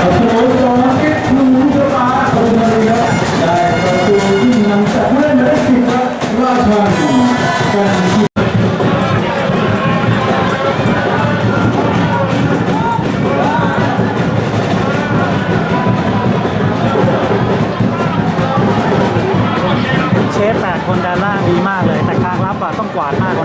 เชฟแปดคนด้านล่างดีมากเลย แต่ทางรับอะต้องกวาดมากกว่า